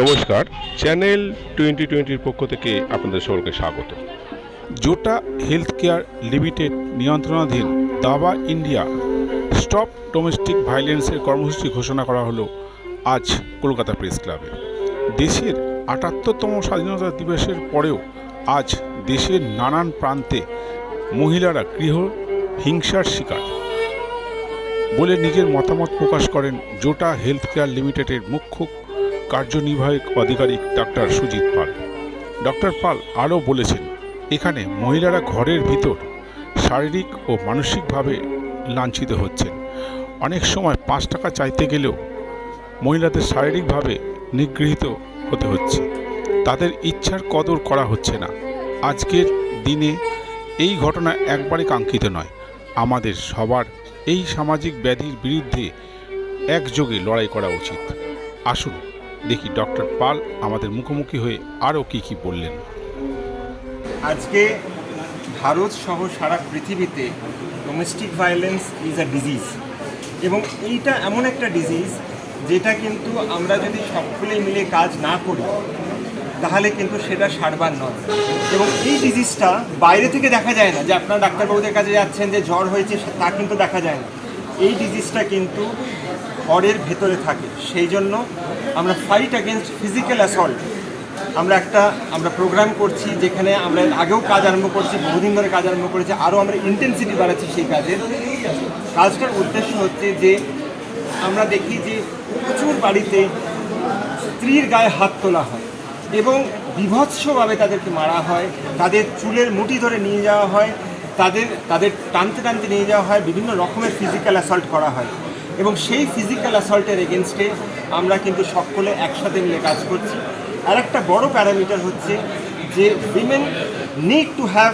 নমস্কার, channel twenty টোয়েন্টির পক্ষ থেকে আপনাদের সকলকে স্বাগত। জোটা হেলথ কেয়ার লিমিটেড নিয়ন্ত্রণাধীন দাবা ইন্ডিয়া স্টপ ডোমেস্টিক ভায়োলেন্সের কর্মসূচি ঘোষণা করা হলো আজ কলকাতা প্রেস ক্লাবে। দেশের আটাত্তরতম স্বাধীনতা দিবসের পরেও আজ দেশের নানান প্রান্তে মহিলারা গৃহ হিংসার শিকার বলে নিজের মতামত প্রকাশ করেন জোটা হেলথ কেয়ার লিমিটেডের মুখ্য কার্যনির্বাহক আধিকারিক ডাক্তার সুজিত পাল। ডক্টর পাল আরও বলেছেন, এখানে মহিলারা ঘরের ভিতর শারীরিক ও মানসিকভাবে লাঞ্ছিত হচ্ছেন। অনেক সময় পাঁচ টাকা চাইতে গেলেও মহিলাদের শারীরিকভাবে নিগৃহীত হতে হচ্ছে। তাদের ইচ্ছার কদর করা হচ্ছে না। আজকের দিনে এই ঘটনা একবারে কাঙ্ক্ষিত নয়। আমাদের সবার এই সামাজিক ব্যাধির বিরুদ্ধে একযোগে লড়াই করা উচিত। আসুন দেখি ডক্টর পাল আমাদের মুখোমুখি হয়ে আরও কী কী বললেন। আজকে ভারত সহ সারা পৃথিবীতে domestic violence is a disease এবং এইটা এমন একটা ডিজিজ যেটা কিন্তু আমরা যদি সকলে মিলে কাজ না করি, তাহলে কিন্তু সেটা সারবার নয়। এবং এই ডিজিজটা বাইরে থেকে দেখা যায় না যে আপনারা ডাক্তারবাবুদের কাছে যাচ্ছেন যে জ্বর হয়েছে তা কিন্তু দেখা যায় না। এই ডিজিজটা কিন্তু ঘরের ভেতরে থাকে। সেই জন্য আমরা ফাইট অ্যাগেনস্ট ফিজিক্যাল অ্যাসল্ট আমরা একটা, আমরা প্রোগ্রাম করছি যেখানে আমরা আগেও কাজ আরম্ভ করছি, বহুদিন ধরে কাজ আরম্ভ করেছি, আরও আমরা ইন্টেন্সিটি বাড়াচ্ছি সেই কাজের। কাজটার উদ্দেশ্য হচ্ছে যে আমরা দেখি যে প্রচুর বাড়িতে স্ত্রীর গায়ে হাত তোলা হয় এবং বিভৎসভাবে তাদেরকে মারা হয়, তাদের চুলের মুঠি ধরে নিয়ে যাওয়া হয় তাদের তাদের টানতে টানতে নিয়ে যাওয়া হয়, বিভিন্ন রকমের ফিজিক্যাল অ্যাসল্ট করা হয়। এবং সেই ফিজিক্যাল অ্যাসল্টের এগেনস্টে আমরা কিন্তু সকলে একসাথে মিলে কাজ করছি। আর একটা বড় প্যারামিটার হচ্ছে যে women need to have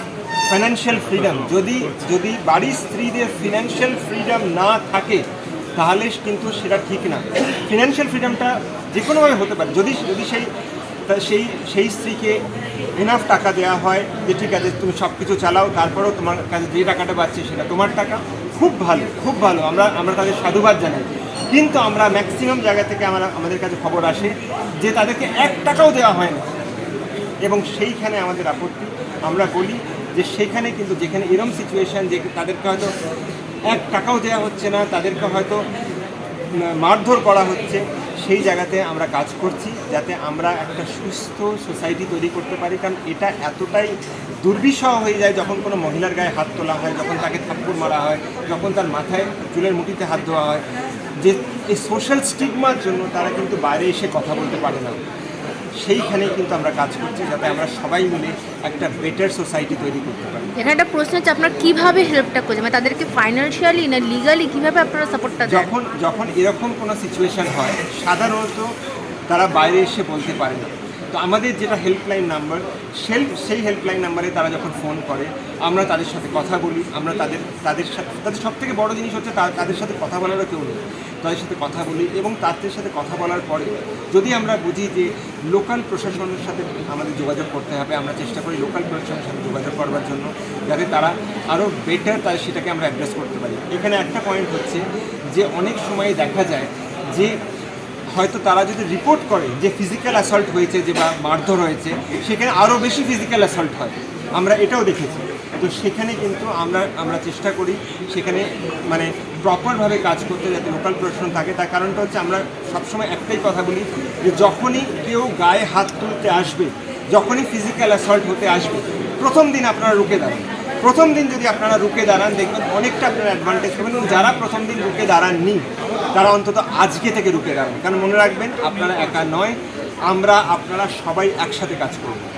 financial freedom যদি যদি বাড়ির স্ত্রীদের ফিনান্সিয়াল ফ্রিডম না থাকে, তাহলে কিন্তু সেটা ঠিক না। ফিনান্সিয়াল ফ্রিডমটা যে কোনোভাবে হতে পারে। যদি যদি সেই তা সেই সেই স্ত্রীকে এনাফ টাকা দেওয়া হয় যে ঠিক আছে, তুমি সব কিছু চালাও, তারপরেও তোমার কাছে যে টাকাটা পাচ্ছি সেটা তোমার টাকা। খুব ভালো খুব ভালো, আমরা আমরা তাদের সাধুবাদ জানাই। কিন্তু আমরা ম্যাক্সিমাম জায়গা থেকে আমরা, আমাদের কাছে খবর আসে যে তাদেরকে এক টাকাও দেওয়া হয় না। এবং সেইখানে আমাদের আপত্তি। আমরা বলি যে সেখানে কিন্তু যেখানে এরম সিচুয়েশান যে তাদেরকে হয়তো এক টাকাও দেওয়া হচ্ছে না, তাদেরকে হয়তো মারধর করা হচ্ছে। সেই জায়গাতে আমরা কাজ করছি যাতে আমরা একটা সুস্থ সোসাইটি তৈরি করতে পারি, কারণ এটা এতটাই দুর্বিষহ হয়ে যায় যখন কোনো মহিলার গায়ে হাত তোলা হয়, যখন তাকে থাপ্পড় মারা হয়, যখন তার মাথায় চুলের মুঠিতে হাত ধোয়া হয়। যে এই সোশ্যাল স্টিগমার জন্য তারা কিন্তু বাইরে এসে কথা বলতে পারে না। সেইখানে কিন্তু আমরা কাজ করছি যাতে আমরা সবাই মিলে একটা বেটার সোসাইটি তৈরি করতে পারি। এখানে একটা প্রশ্ন হচ্ছে আপনার কীভাবে হেল্পটা করছে মানে তাদেরকে ফাইন্যান্সিয়ালি না লিগালি কীভাবে আপনারা সাপোর্টটা যখন যখন এরকম কোনো সিচুয়েশান হয় সাধারণত তারা বাইরে এসে বলতে পারে না। তো আমাদের যেটা হেল্পলাইন নাম্বার সেই সেই হেল্পলাইন নাম্বারে তারা যখন ফোন করে, আমরা তাদের সাথে কথা বলি, আমরা তাদের তাদের সাথে তাদের সব থেকে বড়ো জিনিস হচ্ছে তাদের সাথে কথা বলারও কেউ নেই। তাদের সাথে কথা বলি এবং তাদের সাথে কথা বলার পরে যদি আমরা বুঝি যে লোকাল প্রশাসনের সাথে আমাদের যোগাযোগ করতে হবে, আমরা চেষ্টা করি লোকাল প্রশাসনের সাথে যোগাযোগ করবার জন্য, যাতে তারা আরও বেটার তার সেটাকে আমরা অ্যাড্রেস করতে পারি। এখানে একটা পয়েন্ট হচ্ছে যে অনেক সময় দেখা যায় যে হয়তো তারা যদি রিপোর্ট করে যে ফিজিক্যাল অ্যাসল্ট হয়েছে যে বা মারধর হয়েছে, সেখানে আরও বেশি ফিজিক্যাল অ্যাসল্ট হয়। আমরা এটাও দেখেছি। তো সেখানে কিন্তু আমরা আমরা চেষ্টা করি সেখানে মানে প্রপারভাবে কাজ করতে যাতে লোকাল প্রশাসন থাকে। তার কারণটা হচ্ছে আমরা সবসময় একটাই কথা বলি যে যখনই কেউ গায়ে হাত তুলতে আসবে, যখনই ফিজিক্যাল অ্যাসল্ট হতে আসবে, প্রথম দিন আপনারা রুকে দাঁড়ান। প্রথম দিন যদি আপনারা রুকে দাঁড়ান, দেখবেন অনেকটা আপনারা অ্যাডভান্টেজ পাবেন। এবং যারা প্রথম দিন রুকে দাঁড়াননি, তারা অন্তত আজকে থেকে রুকে দাঁড়ান। কারণ মনে রাখবেন, আপনারা একা নয়, আমরা, আপনারা সবাই একসাথে কাজ করব।